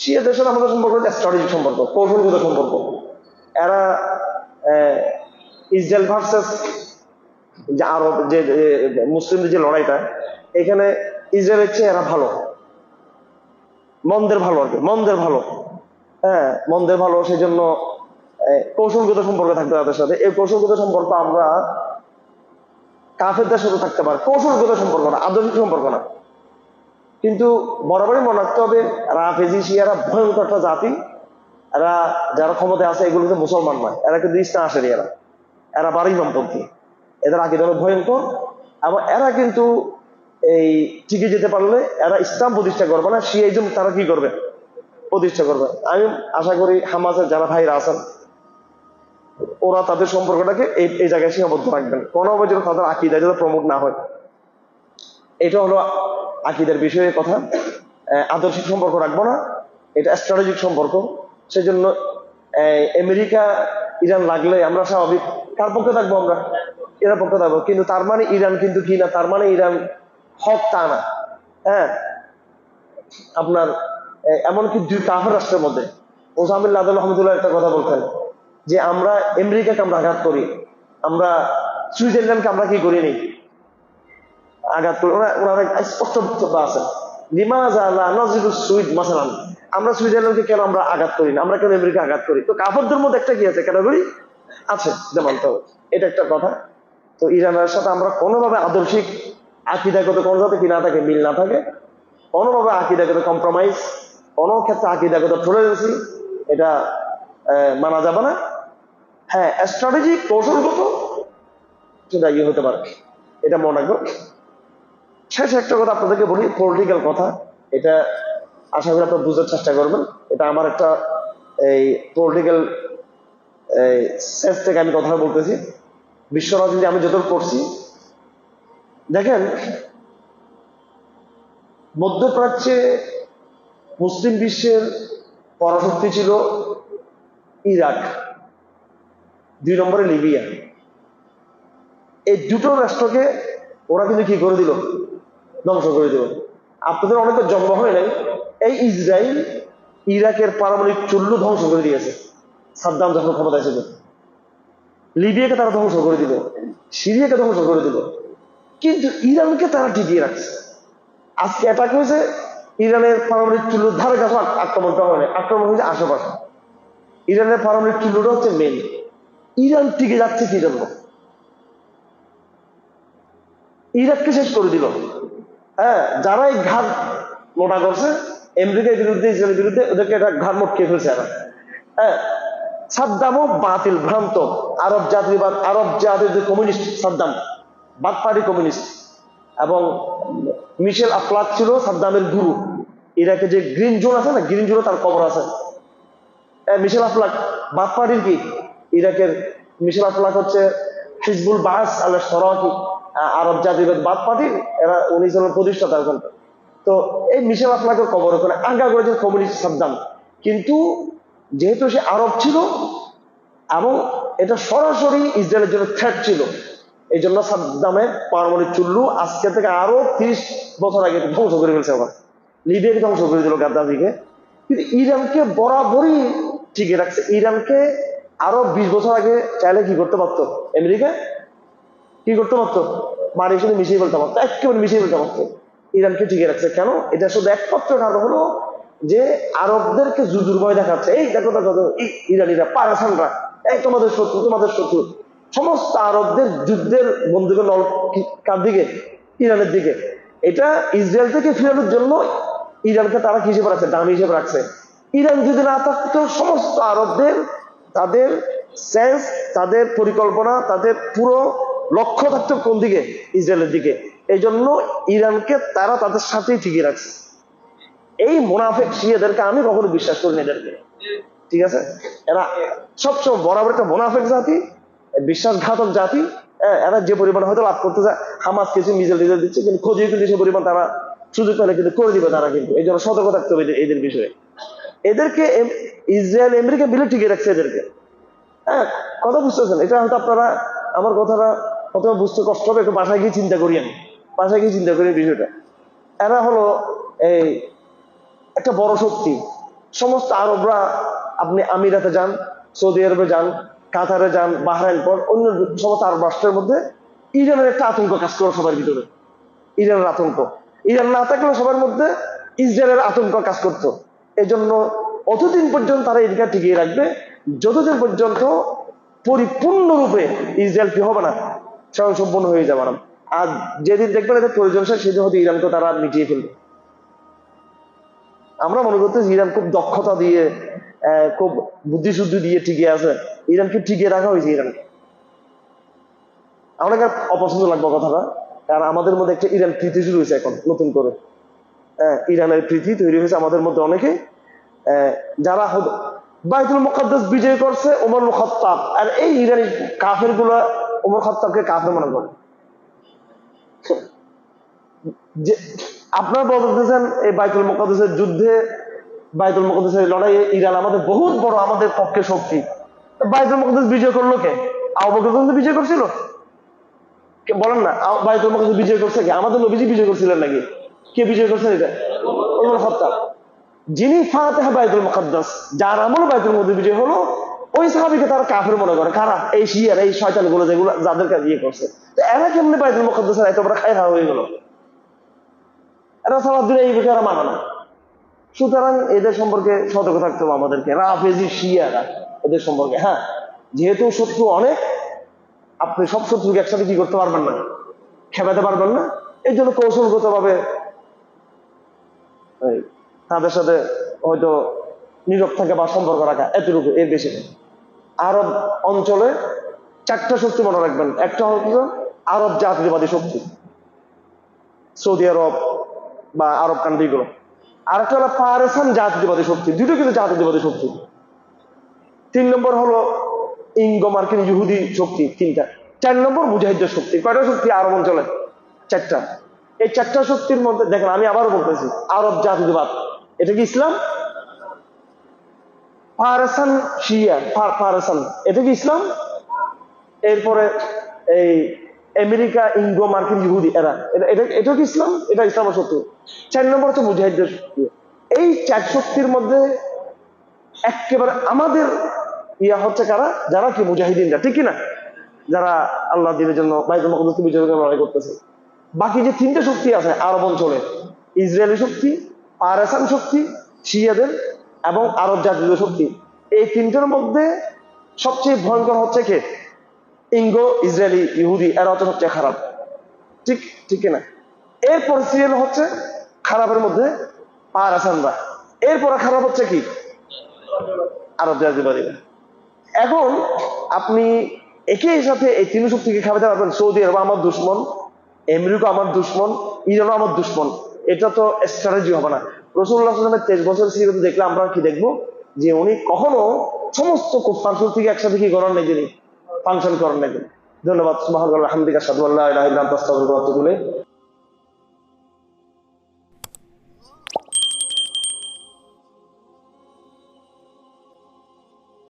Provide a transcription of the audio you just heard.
শিয়াদের সাথে আমাদের সম্পর্ক হচ্ছে স্ট্র্যাটেজিক সম্পর্ক, কৌশলগত সম্পর্ক। এরা ইসরায়েল ভার্সেস যে আরব, যে মুসলিমদের যে লড়াইটা, এখানে ইসরায়েলের চেয়ে এরা ভালো। মন্দের ভালো আর কি, মন্দের ভালো। হ্যাঁ মন্দের ভালো সেই জন্য কৌশলগত সম্পর্ক থাকবে তাদের সাথে। এই কৌশলগত সম্পর্ক আমরা কাফেরদের সাথে থাকতে পারে। কৌশলগত সম্পর্ক না আদর্শিক সম্পর্ক না। কিন্তু বরাবরই মনে রাখতে হবে রাফেজি শিয়ারা ভয়ঙ্কর একটা জাতি। এরা যারা ক্ষমতায় আছে, এগুলো কিন্তু মুসলমান নয়। এরা কিন্তু ইসলাম আসেনি এরা। এরা বাড়ি সম্পত্তি এদের আগে হলো ভয়ঙ্কর, এবং এরা কিন্তু এই টিকে যেতে পারলে এরা ইসলাম প্রতিষ্ঠা করবে না শিয়াইজম তারা কি করবে? প্রতিষ্ঠা করবে। আমি আশা করি হামাসের যারা ভাইরা আছেন, ওরা তাদের সম্পর্কটাকে এই এই জায়গায় সীমাবদ্ধ রাখবেন। কোনোভাবে যেন তাদের আকিদা যেন প্রমোট না হয়। এটা হলো আকিদের বিষয়ে কথা। আদর্শিক সম্পর্ক রাখব না। এটা স্ট্র্যাটেজিক সম্পর্ক। সেজন্য আমেরিকা, ইরান লাগলে আমরা স্বাভাবিক। কার পক্ষে থাকব আমরা? ইরান পক্ষে থাকব। কিন্তু তার মানে ইরান কিন্তু কি না? তার মানে ইরান হক তা না। হ্যাঁ? আপনার এমনকি দুই কাফের রাষ্ট্রের মধ্যে। ওসামিল্লা আদুল রহমতুল্লাহ একটা কথা বলতেন যে, আমরা আমেরিকাকে আমরা আঘাত করি। আমরা সুইজারল্যান্ডকে আমরা কি করি নি? আঘাত করি। ওরা স্পষ্ট বক্তব্য আছে। লিমাজা লা নাজিরু সুইদ মাসালান। আমরা সুইজারল্যান্ডকে কেন আমরা আঘাত করি না? আমরা কেন আমেরিকা আঘাত করি? তো কাফরদের মধ্যে একটা কি আছে? ক্যাটাগরি আছে যেমন তো এটা একটা কথা। তো ইরানের সাথে আমরা কোনোভাবে আদর্শিক, আকিদাগত কোনোভাবে কি না থাকে, মিল না থাকে। কোনোভাবে আকিদাগত কম্প্রোমাইজ কোনো ক্ষেত্রে আকিদাগত টলারেন্সি এটা মানা যাবে না। হ্যাঁ স্ট্র্যাটেজি কৌশলগত সেটা ইয়ে হতে পারে। এটা মনে রাখব। শেষ একটা কথা আপনাদেরকে বলি পলিটিক্যাল কথা। এটা আশা করি আপনারা বুঝার চেষ্টা করবেন। এটা আমার একটা এই পলিটিক্যাল সেন্স থেকে আমি কথা বলতেছি। বিশ্ব রাজনীতি আমি যত করছি, দেখেন, মধ্যপ্রাচ্যে মুসলিম বিশ্বের পরাশক্তি ছিল ইরাক, দুই নম্বরে লিবিয়া। এই দুটো রাষ্ট্রকে ওরা কিন্তু কি করে দিল? ধ্বংস করে দিল আপনাদের অনেকের জন্ম হয় নাই, এই ইসরায়েল ইরাকের পারমাণবিক চুল্লু ধ্বংস করে দিয়েছে। সাদ্দাম যখন ক্ষমতায় ছিল, লিবিয়াকে তারা ধ্বংস করে দিল, সিরিয়াকে ধ্বংস করে দিল। কিন্তু ইরানকে তারা টিকিয়ে রাখছে। আজকে অ্যাটাক হয়েছে, ইরানের পারমাণবিক চুল্লুর ধারে কাছে আক- আক্রমণটা হয় না আক্রমণ হয়েছে আশেপাশে। ইরানের পারমাণবিক চুল্লুটা হচ্ছে মেন ইরান টিকে যাচ্ছে কি জন্য? ইরাককে শেষ করে দিল। হ্যাঁ যারা ঘাট মোটা করছে আমেরিকার বিরুদ্ধে ইসরায়েলের বিরুদ্ধে ওদেরকে এটা ঘাট মোটকে ফেলছে এরা। হ্যাঁ সাদ্দামও বাতিল ভ্রান্ত আরব জাতিবাদ আরব জাতির যে কমিউনিস্ট সাদ্দাম বাদপাড়ি কমিউনিস্ট এবং মিশেল আফলাক ছিল সাদ্দামের গুরু। ইরাকে যে গ্রিন জোন আছে না গ্রিন জোনে তার কবর আছে। এ, মিশেল আফলাক বাদপাড়ির কি? ইরাকের মিশেল আফলাক হচ্ছে হিজবুল বাস আল্লাহ সরাকি আরব জাতিবাদ বাদ পার্টির এরা উনি ছিলেন প্রতিষ্ঠাতা ওখানটা তো এই মিশেল আফলাকের কবর ওখানে আজ্ঞা করেছেন কমিউনিস্ট সাদ্দাম। কিন্তু যেহেতু সে আরব ছিল, এবং এটা সরাসরি ইসরায়েলের জন্য থ্রেট ছিল এই জন্য সাদ্দামের পারমাণবিক চুল্লু আজকে থেকে আরও তিরিশ বছর আগে ধ্বংস করে ফেলছে ওখানে। লিবিয়াকে ধ্বংস করে দিল গাদ্দাফিকে। কিন্তু ইরানকে বরাবরই টিকে রাখছে। ইরানকে আরও বিশ বছর আগে চাইলে কি করতে পারতো? আমেরিকা? কি করতে পারতো? মারি শুধু মিশিয়ে ফেলতে পারতো, একেবারে মিশিয়ে ফেলতে পারতো। ইরানকে টিকে রাখছে। কেন? এটা শুধু একমাত্র কারণ হলো যে আরবদেরকে জুজুর ভয় দেখাচ্ছে। এই দেখো দেখো ইরানিরা, পারাসানরা, এই তোমাদের শত্রু তোমাদের শত্রু। সমস্ত আরবদের যুদ্ধের বন্দুকের নল কার দিকে? ইরানের দিকে। এটা ইসরায়েল থেকে ফিরানোর জন্য ইরানকে তারা কি হিসেবে রাখছে? দামি হিসেবে রাখছে। ইরান যদি না থাকতো, সমস্ত আরবদের, তাদের সেন্স তাদের পরিকল্পনা, তাদের পুরো লক্ষ্য থাকতো কোন দিকে? ইসরায়েলের দিকে। এই জন্য ইরানকে তারা তাদের সাথেই ঠিকই রাখছে। এই মোনাফেক শিয়াদেরকে আমি কখনো বিশ্বাস করি না এদেরকে। ঠিক আছে? এরা সবসময় বরাবর একটা মোনাফেক জাতি বিশ্বাসঘাতক জাতি। হ্যাঁ, এরা যে পরিমাণ হয়তো লাভ করতে চায় হামাস কিছু মিজেল টিজেল দিচ্ছে কিন্তু খোঁজে কিন্তু সে পরিমাণ তারা সুযোগ পেলে কিন্তু করে দিবে তারা কিন্তু। এই জন্য সতর্ক থাকতে হবে এদের- বিষয়ে। এদেরকে ইসরায়েল আমেরিকা মিলে টিকে রাখছে এদেরকে। হ্যাঁ কথা বুঝতেছেন? এটা হয়তো আপনারা আমার কথাটা প্রথমে বুঝতে কষ্ট হবে, একটু বাসায় গিয়ে চিন্তা করি আমি। বাসায় গিয়ে চিন্তা করি বিষয়টা। এরা হলো এই একটা বড় শক্তি। সমস্ত আরবরা আপনি আমিরাতে যান, সৌদি আরবে যান, কাতারে যান, বাহরাইন পর অন্য সমস্ত আরব রাষ্ট্রের মধ্যে ইরানের একটা আতঙ্ক কাজ করে সবার ভিতরে। ইরানের আতঙ্ক। ইরান না থাকলে সবার মধ্যে ইসরায়েলের আতঙ্ক কাজ করতো। এজন্য অতদিন পর্যন্ত তারা এদিকে টিকিয়ে রাখবে, যতদিন পর্যন্ত পরিপূর্ণরূপে ইসরায়েল কি হবে না স্বয়ংসম্পূর্ণ হয়ে যাবে না। আর যেদিন দেখবেন এদের প্রয়োজন হয় সেদিন হয়তো ইরানকে তারা মিটিয়ে ফেলবে। আমরা মনে করতেছি ইরান খুব দক্ষতা দিয়ে খুব বুদ্ধিশুদ্ধি দিয়ে টিকে আছে। ইরানকে টিকিয়ে রাখা হয়েছে ইরানকে। আমার অপছন্দ লাগবে কথাটা। কারণ আমাদের মধ্যে একটা ইরান প্রীতি শুরু হয়েছে এখন, নতুন করে। ইরানের প্রীতি তৈরি হয়েছে আমাদের মধ্যে অনেকে। যারা বাইতুল মুকাদ্দাস বিজয় করছে ওমর খত্তাব আর এই ইরানি কাফেরগুলো ওমর খত্তাবকে কাফের মনে করে। যে আপনার বলতেছেন এই বাইতুল মুকাদ্দাসের যুদ্ধে, বাইতুল মুকাদ্দাসের লড়াইয়ে ইরান আমাদের বহুত বড় আমাদের পক্ষে শক্তি। বাইতুল মুকাদ্দাস বিজয় করল কে? আবু বকর তো বিজয় করছিল? বলেন না বাইতুল মুকাদ্দাস বিজয় করছে কি? আমাদের নবীজি বিজয় করছিলেন নাকি? কে বিজয় করছেন এটা? ওমর খত্তাব। যিনি ফাতেহা বাইতুল মুকাদ্দাস, যার আমল বাইতুল মুকাদ্দাস বিজয় হলো ওই সাহাবিকে তারা কাফের মনে করে। কারা? এই শিয়ার এই শয়তানগুলো যেগুলো, যাদেরকে ইয়ে করছে। এরা কেমনি বাইতুল মুকাদ্দাসের এত বড় খায়রা হয়ে গেল? এরা সালাদিন এই বিষয়ে মানে না। সুতরাং এদের সম্পর্কে সতর্ক থাকতে হবে আমাদেরকে। রাফেজি শিয়ারা এদের সম্পর্কে। হ্যাঁ যেহেতু শত্রু অনেক, আপনি সব শত্রুকে একসাথে কি করতে পারবেন না? খেপাতে পারবেন না? এই জন্য কৌশলগত ভাবে তাদের সাথে হয়তো নীরব থাকে বা সম্পর্ক রাখা এতটুকু, এর বেশি নেই আরব অঞ্চলে চারটা শক্তি মনে রাখবেন। একটা হচ্ছে আরব জাতীয়বাদী শক্তি, সৌদি আরব বা আরব কান্ট্রিগুলো। আর একটা হলো পারেসান জাতীয়বাদী শক্তি, দুটো কিন্তু জাতীয়বাদী শক্তি। তিন নম্বর হলো ইঙ্গো মার্কিন ইহুদি শক্তি, তিনটা। চার নম্বর মুজাহিদের শক্তি, কয়টা শক্তি আরব অঞ্চলে? চারটা। এই চারটা শক্তির মধ্যে, দেখেন আমি আবারও বলতেছি, আরব জাতীয়বাদ। এটা কি ইসলাম? পারেসান শিয়া পারেসান এটা কি ইসলাম? এরপরে এই আমেরিকা, ইঙ্গো, মার্কিন ইহুদি, এরা। এটা, এটা- কি ইসলাম? এটা ইসলামের শত্রু চার নম্বর হচ্ছে মুজাহিদের শক্তি এই চার শক্তির মধ্যে একেবারে আমাদের ইয়া হচ্ছে কারা? যারা কি মুজাহিদিনরা, ঠিক কি না যারা আল্লাহ দিনের জন্য, বাইতুল লড়াই করতেছে। বাকি যে তিনটে শক্তি আছে, আরব অঞ্চলে, ইসরায়েলি শক্তি পারেসান শক্তি, শিয়াদের এবং আরব জাতীয় শক্তি। এই তিনটার মধ্যে সবচেয়ে ভয়ঙ্কর হচ্ছে কে? ইঙ্গো, ইসরায়েলি, ইহুদি, এরা হচ্ছে সবচেয়ে খারাপ। ঠিক ঠিক না এরপর সিরিয়াল হচ্ছে খারাপের মধ্যে পারাসানরা এরপরে খারাপ হচ্ছে কি? আরব জাতীয়বাদীরা এখন আপনি একই সাথে এই তিন শক্তিকে খাওয়াতে পারবেন। সৌদি আরব আমার দুশ্মন আমেরিকা আমার দুশ্মন, ইরানও আমার দুশ্মন। এটা তো স্ট্র্যাটেজি হবে না। রসুল্লাহ আসলামের তেইশ বছর সিরিজ দেখলে আমরা কি দেখব? যে উনি কখনো সমস্ত কুফার থেকে একসাথে কি করার নেই তিনি? ফাংশন করার নেই তিনি। ধন্যবাদ সুবাহ আলহামদুলিল্লাহ সাদু আল্লাহ